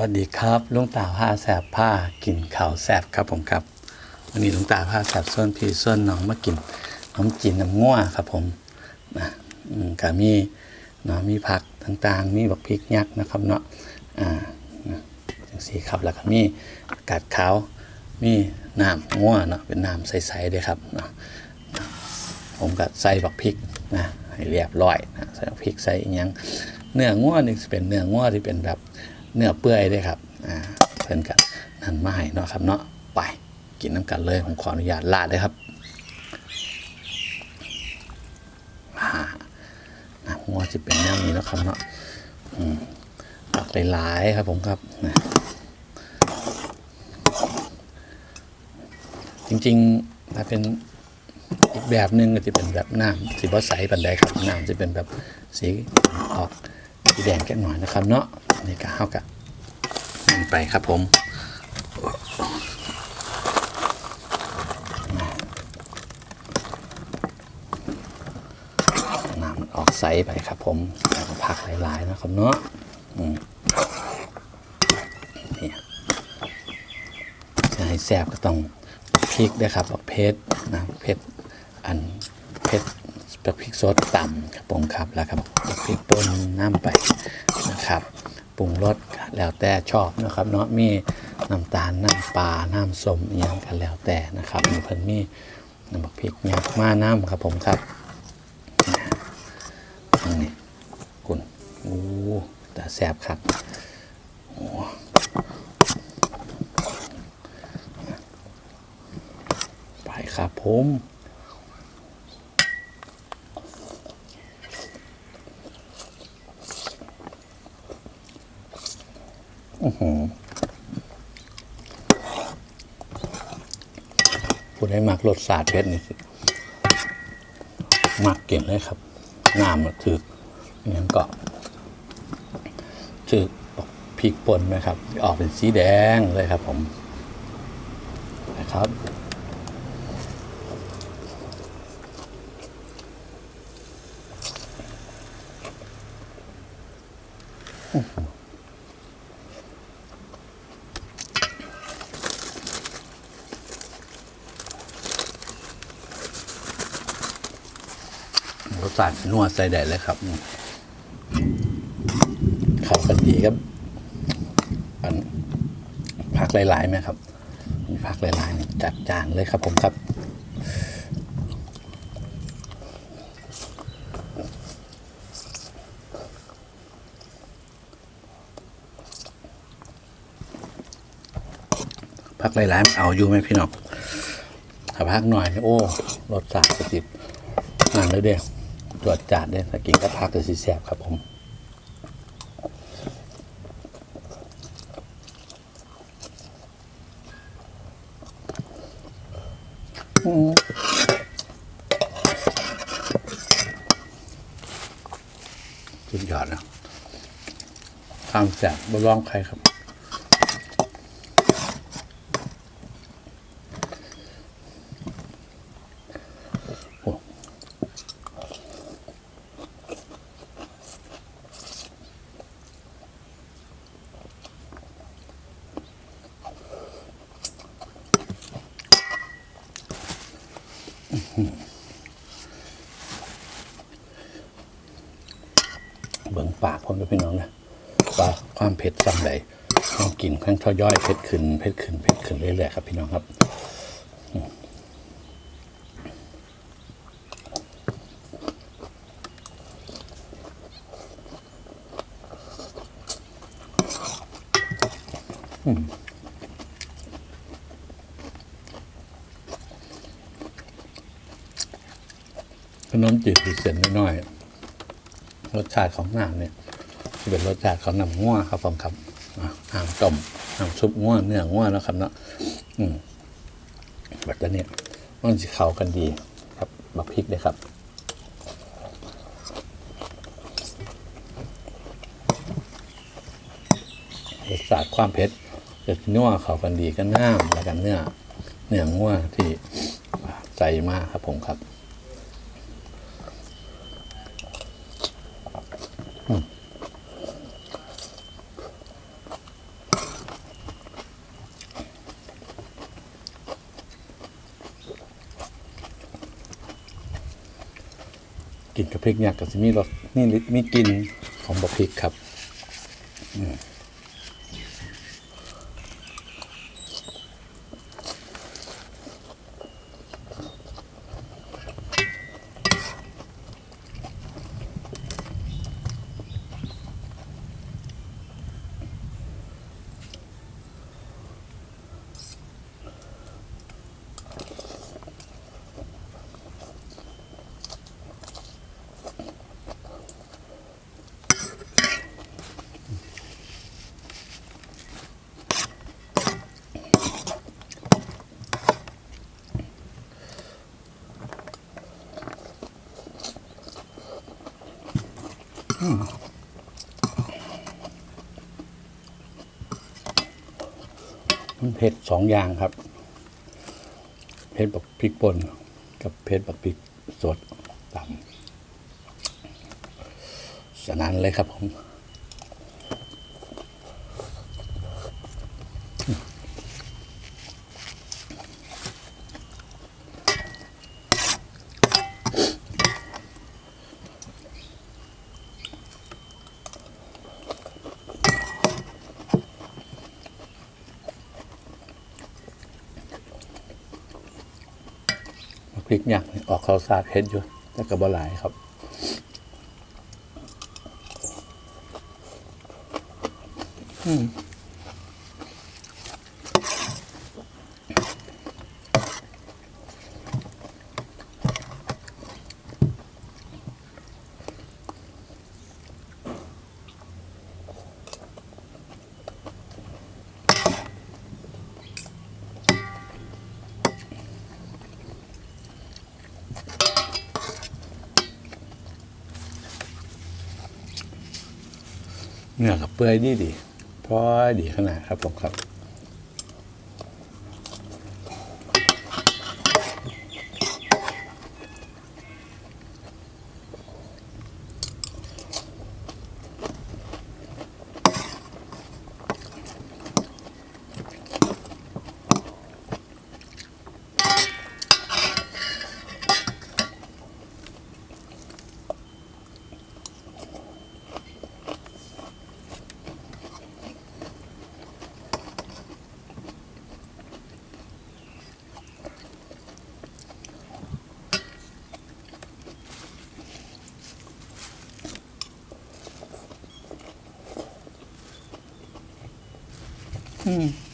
วัสดีครับลุงตาผ้าแสบผ้ากินข่าวแสบครับผมครับ วันนี้ลุงตาผ้าแสบส่วนพี่ส่วนน้องมากินน้ำจีนน้ำง่วครับผมนะมก็มีเนาะมีผักต่างๆ มีบักพริกยักษ์นะครับเนาะอ่านะจังสีครับแล้วก็มีกาดขาวมีน้ำง่วเนาะเป็นน้ำใสๆเลยครับเนาะผมก็ใส่บักพริกนะให้เรียบร้อยนะใส่บักพริกใส่อิหยังเนื้อง้อนี่เป็นเนื้อง้อที่เป็นแบบ เนื้อเปื่อยด้ครับอ่าเพิ่นกันนั่นไมาให้เนาะครับเนาะไปกินน้ำกันเลยผมขออนุญาตลาดเลยครับอ่าน้ำง้อจะเป็นแนวนี้เนาะครับเนาะตักหลายๆครับผมครับจริงๆถ้าเป็นอีกแบบหนึ่งก็จะเป็นแบบน้ำสีบอใสปันใดครับน้ำจะเป็นแบบสีออกสีแดงแค่หน่อยนะครับเนาะนี่ก็เข้ากับ นี่ไปครับผม น้ำมันออกใสไปครับผมแล้วก็ผักหลายๆนะครับเนาะนี่จะให้แซ่บก็ต้องพริกด้วยครับบักเพชรนะเพชรอันเพชรบักพริกสดต่ำครับผมครับแล้วครับพริกป่นน้ำไปนะครับ ปรุงรสแล้วแต่ชอบนะครับเนาะมีน้ำตาลน้ำปลาน้ำส้มอย่างกันแล้วแต่นะครับมีเพิ่นมีน้ำบักพริกยักษ์มาน้ำครับผมครับนี่กุนโอ้แต่แซ่บครับไปครับผม อื้อหือผู้ได้มักรสชาติเพชรนี่สิมักเก่งเลยครับน้ำมันถืออย่างนั้นก็ถือพริกป่นนะครับ ออกเป็นสีแดงเลยครับผมนะครับ รสชาตินัวใส่ได้เลยครับเข้ากันดีครับ อันผักหลายๆไหมครับมีผักหลายๆนี่จัดจานเลยครับผมครับผักหลายๆเอาอยู่ไหมพี่น้องถ้าพักหน่อย โอ้ รสชาติกระติบงานเลยเด้ต รวจจาดเด้ถ้ากินก็พักก็สิแสบครับผมสุดยอดนะความแสบบนร้องใครครับ โอ้เบิ่งปากผม ด้วยพี่น้องนะว่าความเผ็ดซ้ำใดต้องกินค่อยๆย่อยเผ็ดขึ้นเผ็ดขึ้นเผ็ดขึ้นเรื่อยๆครับพี่น้องครับขนมจีบเส้นน้อยๆรสชาติของน้ำเนี่ย เป็นรสชาติของน้ำง่วครับผมครับอะน้ำต้มน้ำซุปง่วเนื้อง่วแล้วครับเนาะอืมแบบนี้มันจะเข้ากันดีครับบักพริกเลยครับรสชาติความเผ็ดจะนัวเข้ากันดีกันน้ำแล้วกันเนื้อเนื้อง่วที่ใจมากครับผมครับ กินกับพริกเนี่ยก็จะมีรสนี่มีกลิ่นของบะพริกครับ เผ็ดสองอย่างครับ เผ็ดแบบพริกป่นกับเผ็ดแบบพริกสดต่ำฉะนั้นเลยครับผม พริกเนี่ยออกข้าวสาดเผ็ดอยู่ แต่กระบ่หลายครับอืม เนื้อกับเปื่อยดีดีเพราะดีขนาดครับผมครับ ค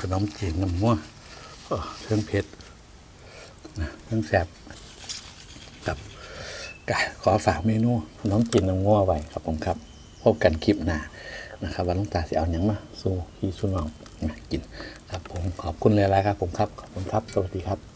ขนมจีนน้ำมั่วเครื่องเผ็ดเครื่องแสบครับกะขอฝากเมนูขนมจีนน้ำมั่วไว้ครับผมครับ พบกันคลิปหน้านะครับว่าลุงตาสิเอาอยังมาสู้พี่สู้น้องกิน ครับผมขอบคุณเลยละครับผมครับ ขอบคุณครับ สวัสดีครับ